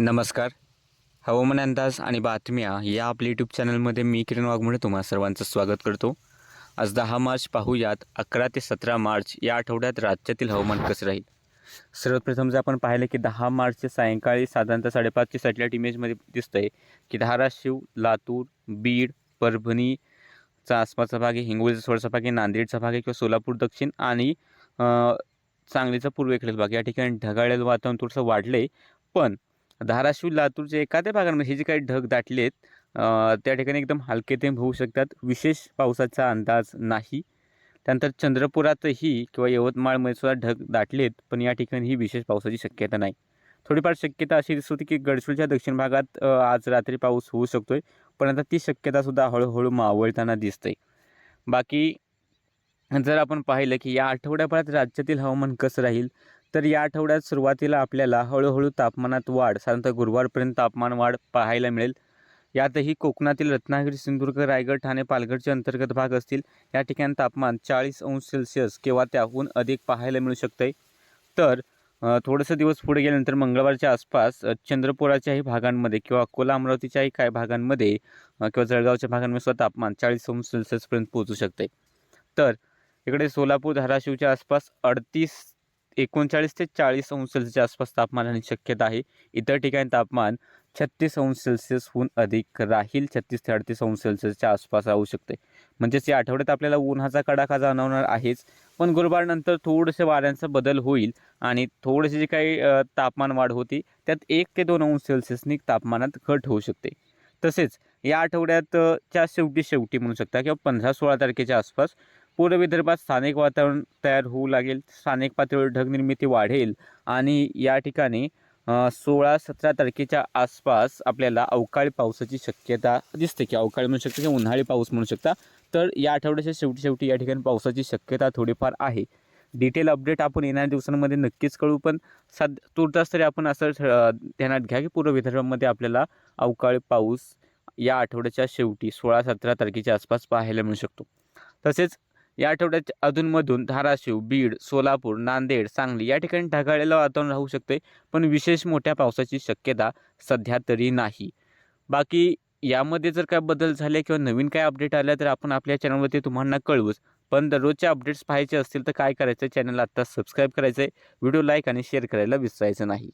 नमस्कार. हवामान अंदाज आणि बातम्या या आपल्या यूट्यूब चॅनलमध्ये मी किरण वाघमोडे तुम्हा सर्वांचं स्वागत करतो. आज दहा मार्च पाहूयात अकरा ते सतरा मार्च या आठवड्यात राज्यातील हवामान कसं राहील? सर्वप्रथम जर आपण पाहिलं की दहा मार्चचे सायंकाळी साधारणतः साडेपाचची सॅटेलाईट इमेजमध्ये आहे की धाराशिव लातूर बीड परभणीचा आसपासचा भाग आहे हिंगोलीचा थोडासा भाग आहे नांदेडचा भाग आहे किंवा सोलापूर दक्षिण आणि सांगलीचा पूर्वेकडील भाग या ठिकाणी ढगाळलेलं वातावरण थोडंसं वाढलं आहे पण धाराशिव लातूरच्या एखाद्या भागांमध्ये म्हणजे हे जे काही ढग दाटलेत आहेत त्या ठिकाणी एकदम हलके थेंब होऊ शकतात. विशेष पावसाचा अंदाज नाही. त्यानंतर चंद्रपुरातही किंवा यवतमाळमध्ये सुद्धा ढग दाटलेत पण या ठिकाणी ही विशेष पावसाची शक्यता नाही. थोडीफार शक्यता अशी दिसत होती की गडचिरोलीच्या दक्षिण भागात आज रात्री पाऊस होऊ शकतो आहे पण आता ती शक्यतासुद्धा हळूहळू मावळताना दिसते. बाकी जर आपण पाहिलं की या आठवड्याभरात राज्यातील हवामान कसं राहील तर या आठवड्यात सुरुवातीला आपल्याला हळूहळू तापमानात वाढ साधारणतः गुरुवारपर्यंत तापमान वाढ पाहायला मिळेल. यातही कोकणातील रत्नागिरी सिंधुदुर्ग रायगड ठाणे पालघरचे अंतर्गत भाग असतील. या ठिकाणी तापमान चाळीस अंश सेल्सिअस किंवा त्याहून अधिक पाहायला मिळू शकते तर थोडंसं दिवस पुढे गेल्यानंतर मंगळवारच्या आसपास चंद्रपुराच्याही भागांमध्ये किंवा अकोला अमरावतीच्याही काही भागांमध्ये किंवा जळगावच्या भागांमध्ये सुद्धा तापमान चाळीस अंश सेल्सिअसपर्यंत पोहोचू शकते तर इकडे सोलापूर धाराशिवच्या आसपास अडतीस एकोणचाळीस ते चाळीस अंश सेल्सिअसच्या आसपास तापमान राहण्याची शक्यता आहे. इतर ठिकाणी तापमान छत्तीस अंश सेल्सिअसहून अधिक राहील. छत्तीस ते अडतीस अंश सेल्सिअसच्या आसपास राहू शकते. म्हणजेच या आठवड्यात आपल्याला उन्हाचा कडाखा जाणवणार आहेच. पण गुरुवारनंतर थोडंसं वाऱ्यांचा बदल होईल आणि थोडेसे जे काही तापमान वाढ होती त्यात एक ते दोन अंश सेल्सिअसनी तापमानात घट होऊ शकते. तसेच या आठवड्यात च्या शेवटी शेवटी म्हणू शकता किंवा पंधरा सोळा तारखेच्या आसपास पूर्व विदर्भात स्थानिक वातावरण तयार होऊ लागेल. स्थानिक पातळीवर ढगनिर्मिती वाढेल आणि या ठिकाणी सोळा सतरा तारखेच्या आसपास आपल्याला अवकाळी पावसाची शक्यता दिसते. की अवकाळी म्हणू शकता किंवा उन्हाळी पाऊस म्हणू शकता. तर या आठवड्याच्या शेवटी शेवटी या ठिकाणी पावसाची शक्यता थोडीफार आहे. डिटेल अपडेट आपण येणाऱ्या दिवसांमध्ये नक्कीच कळू पण साध तुर्तास तरी आपण असं ध्यानात घ्या की पूर्व विदर्भामध्ये आपल्याला अवकाळी पाऊस या आठवड्याच्या शेवटी सोळा सतरा तारखेच्या आसपास पाहायला मिळू शकतो. तसेच या आठवड्यात अधूनमधून धाराशिव बीड सोलापूर नांदेड सांगली या ठिकाणी ढगाळलेलं वातावरण राहू शकते पण विशेष मोठ्या पावसाची शक्यता सध्या तरी नाही. बाकी यामध्ये जर काय बदल झाले किंवा नवीन काय अपडेट आल्या तर आपण आपल्या चॅनलवरती तुम्हाला कळवूच. पण दररोजचे अपडेट्स पाहायचे असतील तर काय करायचं? चॅनलला आत्ता सबस्क्राईब करायचं आहे व्हिडिओ लाईक आणि शेअर करायला विसरायचं नाही.